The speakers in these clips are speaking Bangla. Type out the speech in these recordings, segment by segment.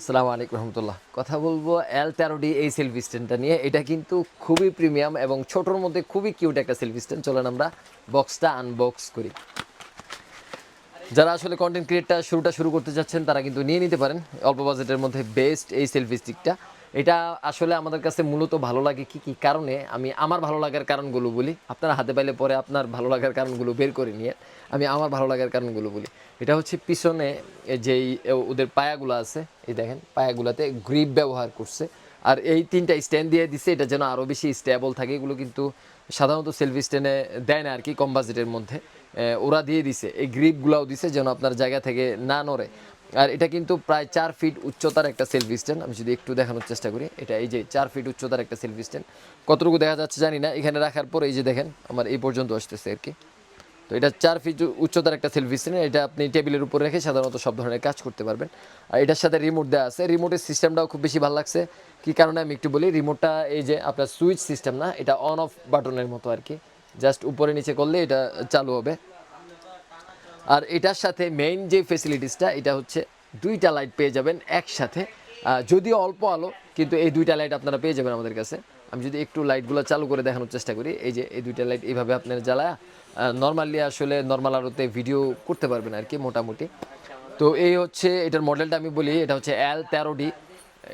আসসালামু আলাইকুম রহমতুল্লাহ। কথা বলব এল তেরোডি এই সেলফি স্ট্যান্ডটা নিয়ে। এটা কিন্তু খুবই প্রিমিয়াম এবং ছোটোর মধ্যে খুবই কিউট একটা সেলফি স্ট্যান্ড চলেন আমরা বক্সটা আনবক্স করি। যারা আসলে কন্টেন্ট ক্রিয়েটটা শুরুটা শুরু করতে চাচ্ছেন, তারা কিন্তু নিয়ে নিতে পারেন। অল্প বাজেটের মধ্যে বেস্ট এই সেলফি স্টিকটা এটা আসলে আমাদের কাছে মূলত ভালো লাগে কি কি কারণে? আমি আমার ভালো লাগার কারণগুলো বলি। আপনার হাতে পাইলে পরে আপনার ভালো লাগার কারণগুলো বের করে নিয়ে আমি আমার ভালো লাগার কারণগুলো বলি। এটা হচ্ছে পিছনে যেই ওদের পায়াগুলো আছে, এই দেখেন, পায়াগুলোতে গ্রিপ ব্যবহার করছে। আর এই তিনটা স্ট্যান্ড দিয়ে দিছে, এটা যেন আরও বেশি স্টেবল থাকে, এগুলো কিন্তু সাধারণত সেলফি স্ট্যান্ডে দেয় না আর কি, কম বাজেটের মধ্যে। ওরা দিয়ে দিছে, এই গ্রিপগুলোও দিছে যেন আপনার জায়গা থেকে না নড়ে। আর এটা কিন্তু প্রায় চার ফিট উচ্চতার একটা সেলফি স্ট্যান্ড আমি যদি একটু দেখানোর চেষ্টা করি, এটা এই যে চার ফিট উচ্চতার একটা সেলফি স্ট্যান্ড কতটুকু দেখা যাচ্ছে জানি না, এখানে রাখার পর এই যে দেখেন, আমার এই পর্যন্ত আসতেছে আর কি। তো এটা চার ফিট উচ্চতার একটা সেলফি স্ট্যান্ড এটা আপনি টেবিলের উপর রেখে সাধারণত সব ধরনের কাজ করতে পারবেন। আর এটার সাথে রিমোট দেওয়া আছে। রিমোটের সিস্টেমটাও খুব বেশি ভালো লাগছে। কি কারণে আমি একটু বলি রিমোটটা এই যে আপনার সুইচ সিস্টেম না, এটা অন অফ বাটনের মতো আর কি। জাস্ট উপরে নিচে করলে এটা চালু হবে। আর এটার সাথে মেইন যে ফেসিলিটিসটা এটা হচ্ছে দুইটা লাইট পেয়ে যাবেন একসাথে। যদিও অল্প আলো, কিন্তু এই দুইটা লাইট আপনারা পেয়ে যাবেন আমাদের কাছে। আমি যদি একটু লাইটগুলো চালু করে দেখানোর চেষ্টা করি, এই যে এই দুইটা লাইট এইভাবে আপনারা জ্বালায় নর্মালি আসলে নর্মাল আলোতে ভিডিও করতে পারবেন আর কি, মোটামুটি। তো এই হচ্ছে, এটার মডেলটা আমি বলি, এটা হচ্ছে এল তেরো ডি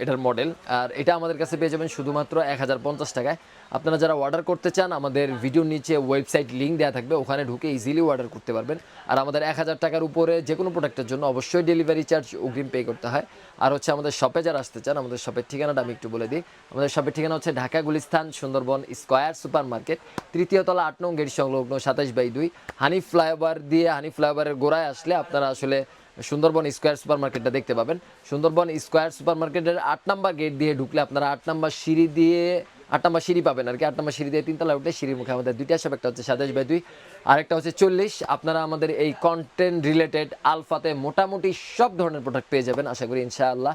এটার মডেল আর এটা আমাদের কাছে পেয়ে যাবেন শুধুমাত্র এক হাজার পঞ্চাশ টাকায়। আপনারা যারা অর্ডার করতে চান, আমাদের ভিডিওর নিচে ওয়েবসাইট লিঙ্ক দেওয়া থাকবে, ওখানে ঢুকে ইজিলি অর্ডার করতে পারবেন। আর আমাদের এক হাজার টাকার উপরে যে কোনো প্রোডাক্টের জন্য অবশ্যই ডেলিভারি চার্জ অগ্রিম পে করতে হয়। আর হচ্ছে আমাদের শপে যারা আসতে চান, আমাদের শপের ঠিকানাটা আমি একটু বলে দিই। আমাদের শপের ঠিকানা হচ্ছে Dhaka Gulistan, Sundarban square super market তৃতীয় তলা আট নং গেট সংলগ্ন সাতাশ বাই দুই। হানি ফ্লাইওভার দিয়ে হানি ফ্লাইওভারের গোড়ায় আসলে আপনারা আসলে সুন্দরবন স্কোয়ার সুপার মার্কেটটা দেখতে পাবেন। সুন্দরবন স্কোয়ার সুপার মার্কেটের আট নাম্বার গেট দিয়ে ঢুকলে আপনারা আট নাম্বার সিঁড়ি দিয়ে, আট নাম্বার সিঁড়ি পাবেন আর কি। আট নাম্বার সিঁড়ি দিয়ে তিনতলা উঠলে সিঁড়ির মুখে আমাদের দুইটা সব একটা হচ্ছে সাতাশ বাই দুই, আরেকটা হচ্ছে চল্লিশ। আপনারা আমাদের এই কন্টেন্ট রিলেটেড আলফাতে মোটামুটি সব ধরনের প্রোডাক্ট পেয়ে যাবেন, আশা করি ইনশাআল্লাহ।